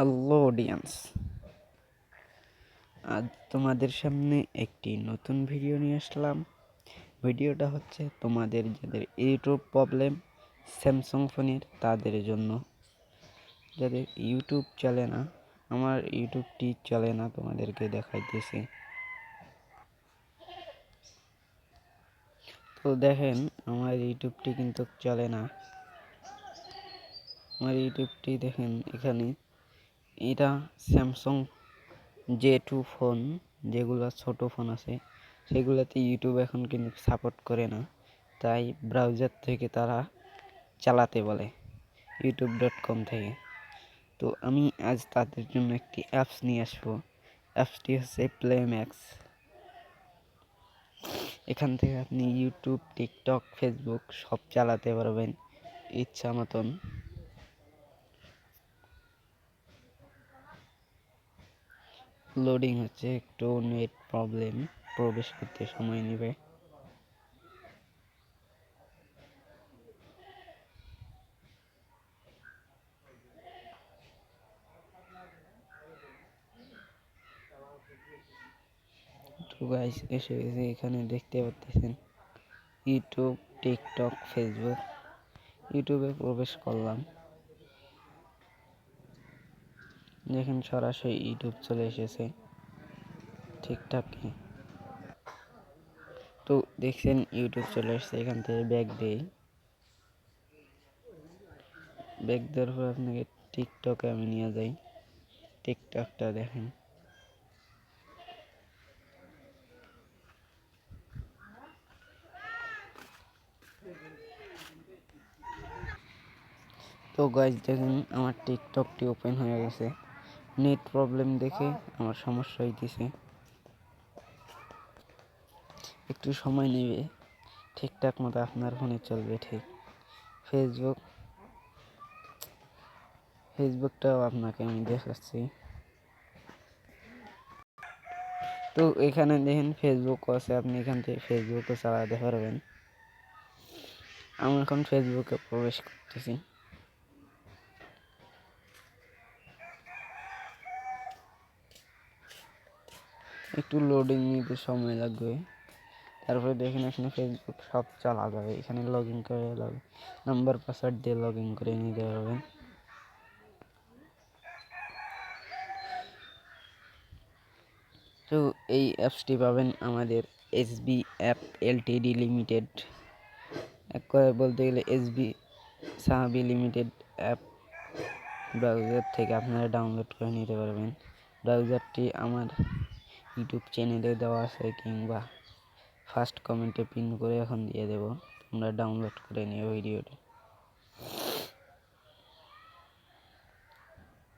Hello audience আজ তোমাদের সামনে একটি নতুন ভিডিও নিয়ে আসলাম। ভিডিওটা হচ্ছে তোমাদের যাদের ইউটিউব প্রবলেম স্যামসাং ফোনের তাদের জন্য। যাদের ইউটিউব চলে না, আমার ইউটিউবটি চলে না, তোমাদেরকে দেখাইতেছি। তো দেখেন, আমার ইউটিউবটি কিন্তু চলে না। আমার ইউটিউবটি দেখেন, এখানে এটা স্যামসং জে টু ফোন যেগুলো ছোটো ফোন আছে, সেগুলোতে ইউটিউব এখন কিন্তু সাপোর্ট করে না। তাই ব্রাউজার থেকে তারা চালাতে বলে ইউটিউব ডট কম থেকে। তো আমি আজ তাদের জন্য একটি অ্যাপস নিয়ে আসব। অ্যাপসটি হচ্ছে প্লে ম্যাক্স এখান থেকে আপনি ইউটিউব টিকটক ফেসবুক সব চালাতে পারবেন ইচ্ছা মতন। লোডিং হচ্ছে, একটু নেট প্রবলেম প্রবেশ করতে সময় নেবে। এসে গেছে, এখানে দেখতে পাচ্ছেন ইউটিউব টিকটক ফেসবুক ইউটিউবে প্রবেশ করলাম। দেখেন সরাসরি ইউটিউব চলে এসেছে। ঠিকঠাক তো দেখছেন ইউটিউব চলে এসেছে এখান থেকে ব্যাগ দেই ব্যাগ দেওয়ার পর আপনাকে টিকটকে আমি নিয়ে যাই। টিকটকটা দেখেন। তো গাইজ দেখুন আমার টিকটকটি ওপেন হয়ে গেছে। নেট প্রবলেম দেখে আমার সমস্যা হইতেছে। একটু সময় নেবে, ঠিকঠাক মতো আপনার ফোনে চলবে ঠিক। ফেসবুক ফেসবুকটাও আপনাকে আমি দেখাচ্ছি। তো এখানে দেখেন ফেসবুক আছে, আপনি এখান থেকে ফেসবুকও চালাতে পারবেন। আমি এখন ফেসবুকে প্রবেশ করতেছি। একটু লোডিং নিতে সময় লাগবে। তারপরে দেখেন এখানে ফেসবুক সব চালা যাবে এখানে লগ ইন করে লগ নাম্বার পাসওয়ার্ড দিয়ে লগ ইন করে নিতে পারবেন তো এই অ্যাপসটি পাবেন আমাদের এসবি অ্যাপ এলটিডি লিমিটেড এক কথা বলতে গেলে এসবি সাহাবি লিমিটেড অ্যাপ ব্রাউজার থেকে আপনারা ডাউনলোড করে নিতে পারবেন। ব্রাউজারটি আমার ইউটিউব চ্যানেলে দেওয়া আছে কিংবা ফার্স্ট কমেন্টে পিন করে এখন দিয়ে দেবো। তোমরা ডাউনলোড করে নিও ভিডিওটি